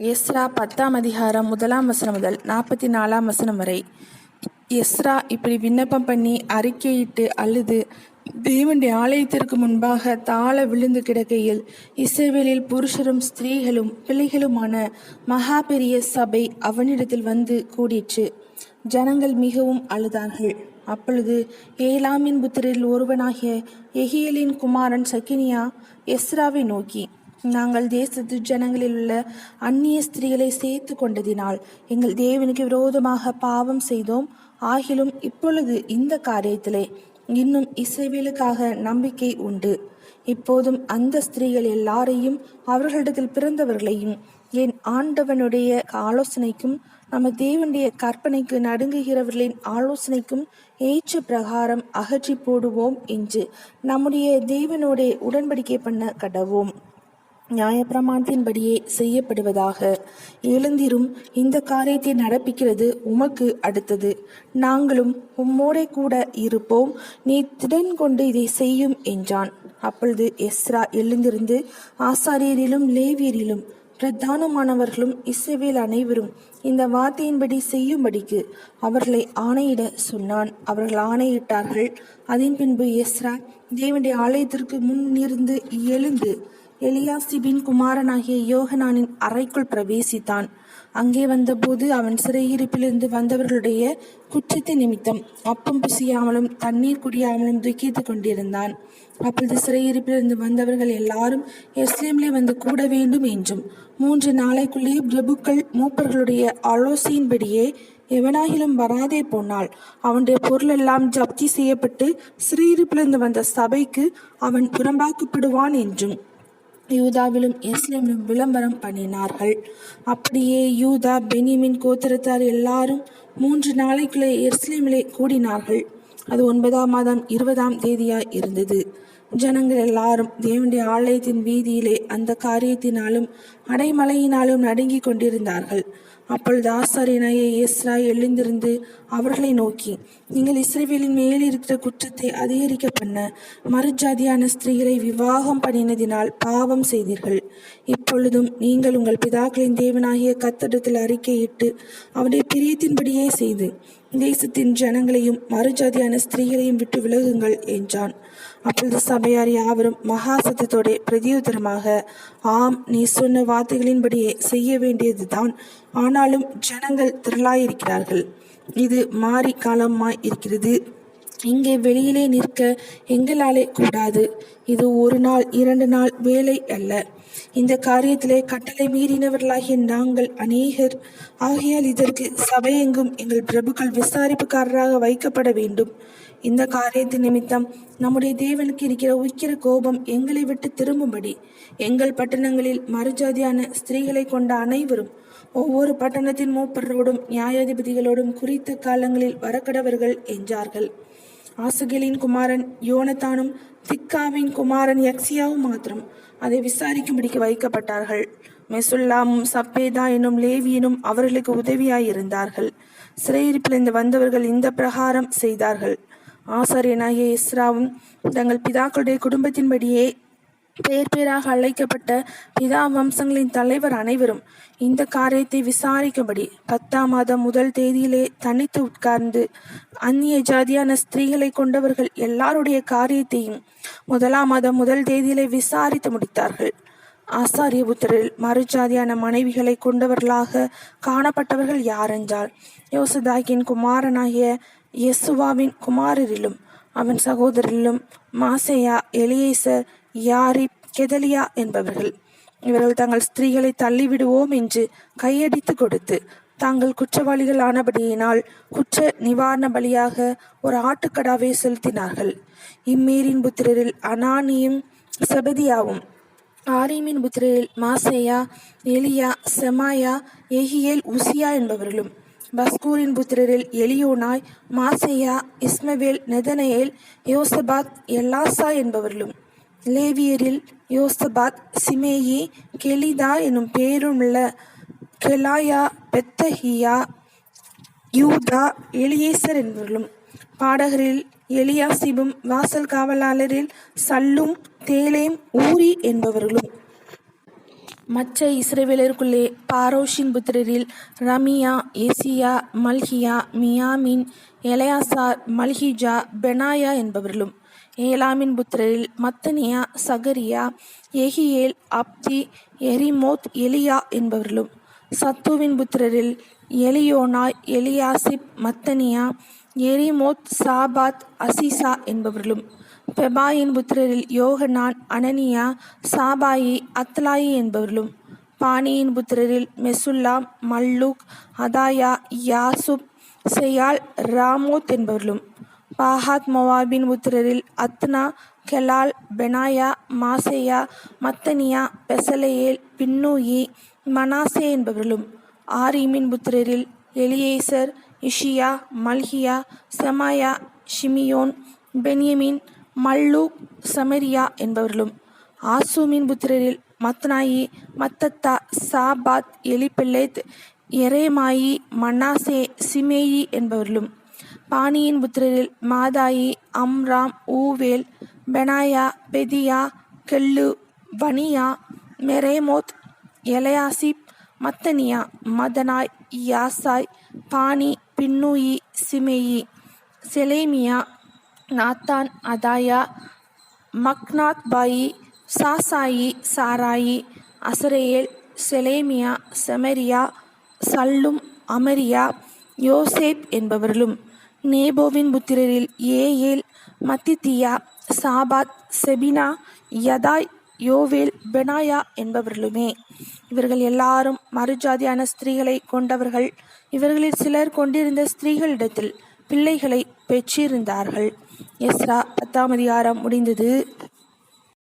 Ezra பத்தாம் அதிகாரம் முதலாம் வசனம் முதல் நாற்பத்தி நாலாம் வசனம் வரை. எஸ்ரா இப்படி விண்ணப்பம் பண்ணி அறிக்கையிட்டு அழுது தேவனுடைய ஆலயத்திற்கு முன்பாக தாழ விழுந்து கிடக்கையில் இஸ்ரவேலில் புருஷரும் ஸ்திரீகளும் பிள்ளைகளுமான மகா பெரிய சபை அவனிடத்தில் வந்து கூடிற்று. ஜனங்கள் மிகவும் அழுதார்கள். அப்பொழுது ஏலாமின் புத்திரில் ஒருவனாகிய எகியலின் குமாரன் சக்கினியா எஸ்ராவை நோக்கி நாங்கள் தேசத்து ஜனங்களில் உள்ள அந்நிய ஸ்திரீகளை சேர்த்து கொண்டதினால் எங்கள் தேவனுக்கு விரோதமாக பாவம் செய்தோம். ஆகிலும் இப்பொழுது இந்த காரியத்திலே இன்னும் இசைவேலுக்காக நம்பிக்கை உண்டு. இப்போதும் அந்த ஸ்திரீகள் எல்லாரையும் அவர்களிடத்தில் பிறந்தவர்களையும் என் ஆண்டவனுடைய ஆலோசனைக்கும் நம்ம தேவனுடைய கற்பனைக்கு நடுங்குகிறவர்களின் ஆலோசனைக்கும் ஏற்ற பிரகாரம் அகற்றி போடுவோம் என்று நம்முடைய தேவனோட உடன்படிக்கை பண்ண கடவோம் நியாயப்பிரமாணத்தின்படியே செய்யப்படுவதாக எழுந்திரும் இந்த காரியத்தை நடப்பிக்கிறது உமக்கு அடுத்தது. நாங்களும் உம்மோடே கூட இருப்போம். நீ திடன் கொண்டு இதை செய்யும் என்றான். அப்பொழுது எஸ்ரா எழுந்திருந்து ஆசாரியரிலும் லேவியரிலும் பிரதானமானவர்களும் இசைவேல் அனைவரும் இந்த வார்த்தையின்படி செய்யும்படிக்கு அவர்களை ஆணையிட சொன்னான். அவர்கள் ஆணையிட்டார்கள். அதன் பின்பு எஸ்ரா தேவனுடைய ஆலயத்திற்கு முன்னிருந்து எழுந்து எலியாசிபின் குமாரனாகிய யோகனானின் அறைக்குள் பிரவேசித்தான். அங்கே வந்தபோது அவன் சிறையிருப்பிலிருந்து வந்தவர்களுடைய குற்றத்தை நிமித்தம் அப்பம் புசியாமலும் தண்ணீர் குடியாமலும் துக்கித்துக் கொண்டிருந்தான். அப்பொழுது சிறையிருப்பிலிருந்து வந்தவர்கள் எல்லாரும் எஸ்லேமிலே வந்து கூட வேண்டும் என்றும் மூன்று நாளைக்குள்ளே பிரபுக்கள் மூப்பர்களுடைய ஆலோசையின்படியே எவனாகிலும் வராதே போனால் அவனுடைய பொருளெல்லாம் ஜப்தி செய்யப்பட்டு சிறையிருப்பிலிருந்து வந்த சபைக்கு அவன் புறம்பாக்கப்படுவான் என்றும். யூதாவிலும் எஸ்லேமிலும் விளம்பரம் பண்ணினார்கள். அப்படியே யூதா பெனிமின் கோத்திரத்தார் எல்லாரும் மூன்று நாளைக்குள்ளே எஸ்லேமிலே கூடினார்கள். அது ஒன்பதாம் மாதம் இருபதாம் தேதியாய் இருந்தது. ஜனங்கள் எல்லாரும் தேவனுடைய ஆலயத்தின் வீதியிலே அந்த காரியத்தினாலும் அடைமலையினாலும் நடுங்கிக் கொண்டிருந்தார்கள். அப்பொழுது ஆசாரியனாய எஸ்ரா எழுந்திருந்து அவர்களை நோக்கி நீங்கள் இஸ்ரேவேலின் மேல் இருக்கிற குற்றத்தை அதிகரிக்க பண்ண மறுஜாதியான ஸ்திரீகளை விவாகம் பண்ணினதினால் பாவம் செய்தீர்கள். இப்பொழுதும் நீங்கள் உங்கள் பிதாக்களின் தேவனாகிய கத்தடத்தில் அறிக்கையிட்டு அவருடைய பிரியத்தின்படியே செய்து தேசத்தின் ஜனங்களையும் மறுஜாதியான ஸ்திரீகளையும் விட்டு விலகுங்கள் என்றான். அப்பொழுது சபையார் யாவரும் மகா சத்தத்தோட பிரதியுத்தரமாக ஆம் நீ சொன்ன வார்த்தைகளின்படியே செய்ய வேண்டியதுதான். ஆனாலும் ஜனங்கள் திரளாயிருக்கிறார்கள். இது மாறி காலமாய் இருக்கிறது. இங்கே வெளியிலே நிற்க எங்களாலே கூடாது. இது ஒரு நாள் இரண்டு நாள் வேலை அல்ல. இந்த காரியத்திலே கட்டளை மீறினவர்களாகிய நாங்கள் அநேகர். ஆகையால் இதற்கு சபையெங்கும் எங்கள் பிரபுக்கள் விசாரிப்புக்காரராக வைக்கப்பட வேண்டும். இந்த காரியத்தின் நிமித்தம் நம்முடைய தேவனுக்கு இருக்கிற உக்கிர கோபம் எங்களை விட்டு திரும்பும்படி எங்கள் பட்டணங்களில் மறுஜாதியான ஸ்திரீகளை கொண்ட அனைவரும் ஒவ்வொரு பட்டணத்தின் மூப்பரோடும் நியாயாதிபதிகளோடும் குறித்த காலங்களில் வரக்கடவர்கள் என்றார்கள். ஆசுகலின் குமாரன் யோனத்தானும் திக்காவின் குமாரன் யக்ஸியாவும் மாத்திரம் அதை விசாரிக்கும்படிக்கு வைக்கப்பட்டார்கள். மெசுல்லாமும் சப்பேதா என்னும் லேவியனும் அவர்களுக்கு உதவியாயிருந்தார்கள். சிறையிருப்பிலிருந்து வந்தவர்கள் இந்த பிரகாரம் செய்தார்கள். ஆசாரியனாகிய இஸ்ராவும் தங்கள் பிதாக்களுடைய குடும்பத்தின்படியே பேர் பேராக அழைக்கப்பட்ட பிதா வம்சங்களின் தலைவர் அனைவரும் இந்த காரியத்தை விசாரிக்கும்படி பத்தாம் மாதம் முதல் தேதியிலே தனித்து உட்கார்ந்து அந்நிய ஜாதியான ஸ்திரீகளை கொண்டவர்கள் எல்லாருடைய காரியத்தையும் முதலாம் மாதம் முதல் தேதியிலே விசாரித்து முடித்தார்கள். ஆசாரிய புத்திரில் மறுஜாதியான மனைவிகளை கொண்டவர்களாக காணப்பட்டவர்கள் யாரென்றால் யோசுதாகின் குமாரனாகிய யெசுவாவின் குமாரரிலும் அவன் சகோதரிலும் மாசையா எலியேசர் யாரிப் கெதலியா என்பவர்கள். இவர்கள் தங்கள் ஸ்திரீகளை தள்ளிவிடுவோம் என்று கையடித்து கொடுத்து தாங்கள் குற்றவாளிகள் ஆனபடியினால் குற்ற நிவாரண பலியாக ஒரு ஆட்டுக்கடாவை செலுத்தினார்கள். இம்மீரின் புத்திரரில் அனானியும் செபதியாவும் ஆரீமின் புத்திரரில் மாசேயா எலியா செமாயா எஹியேல் உசியா என்பவர்களும் பஸ்கூரின் புத்திரரில் எலியோனாய் மாசேயா இஸ்மவேல் நெதனேல் யோசபாத் எல்லாசா என்பவர்களும். லேவியரில் யோசபாத் சிமேயி கெலிதா எனும் பேருமுள்ள கெலாயா பெத்தஹியா யூதா எலியேசர் என்பவர்களும் பாடகரில் எலியாசிபும் வாசல் காவலாளரில் சல்லும் தேலேம் ஊரி என்பவர்களும். மற்ற இஸ்ரேவேலருக்குள்ளே பாரோஷின் புத்திரரில் ரமியா எசியா மல்கியா மியாமின் எலெயாசார் மல்கிஜா பெனாயா என்பவர்களும் ஏலாமின் புத்திரரில் மத்தனியா சகரியா எகியேல் அப்தி எரிமோத் எலியா என்பவர்களும். சத்துவின் புத்திரரில் எலியோனாய் எலியாசிப் மத்தனியா எரிமோத் சாபாத் அசிசா என்பவர்களும். பெபாயின் புத்திரரில் யோகனான் அனனியா சாபாயி அத்லாயி என்பவர்களும். பானியின் புத்திரரில் மெசுல்லாம் மல்லூக் அதாயா யாசுப் செயால் ராமோத் என்பவர்களும். பாஹாத் மொவாபின் புத்திரரில் அத்னா கெலால் பெனாயா மாசேயா மத்தனியா பெசலெயேல் பின்னூயி மனாசே என்பவர்களும். ஆரீமின் புத்திரரில் எலியேசர் இஷியா மல்கியா செமாயா ஷிமியோன் பென்யமின் மல்லூக் சமரியா என்பவர்களும். ஆசூமின் புத்திரரில் மத்னாயி மத்தத்தா சாபாத் எலிபெல்லேத் எரேமாயி மனாசே சிமேயி என்பவர்களும். பாணியின் புத்திரரில் Maadai Amram Uel Benaiah Bedeiah Cheluh Vaniah Meremoth Eliashib Mattaniah Mattenai Jaasau Bani Binnui Shimei செலேமியா Nathan அதாயா மக்னாத் பாயி சாசாயி சாராயி அசரேல் செலேமியா செமரியா சல்லும் அமரியா யோசேப் என்பவர்களும். நேபோவின் புத்திரரில் ஏயேல் மத்தித்தியா சாபாத் செபினா யதாய் யோவேல் பெனாயா என்பவர்களுமே. இவர்கள் எல்லாரும் மறுஜாதியான ஸ்திரீகளை கொண்டவர்கள். இவர்களில் சிலர் கொண்டிருந்த ஸ்திரீகளிடத்தில் பிள்ளைகளை பெற்றிருந்தார்கள். எஸ்ரா பத்தாம் அதிகாரம் முடிந்தது.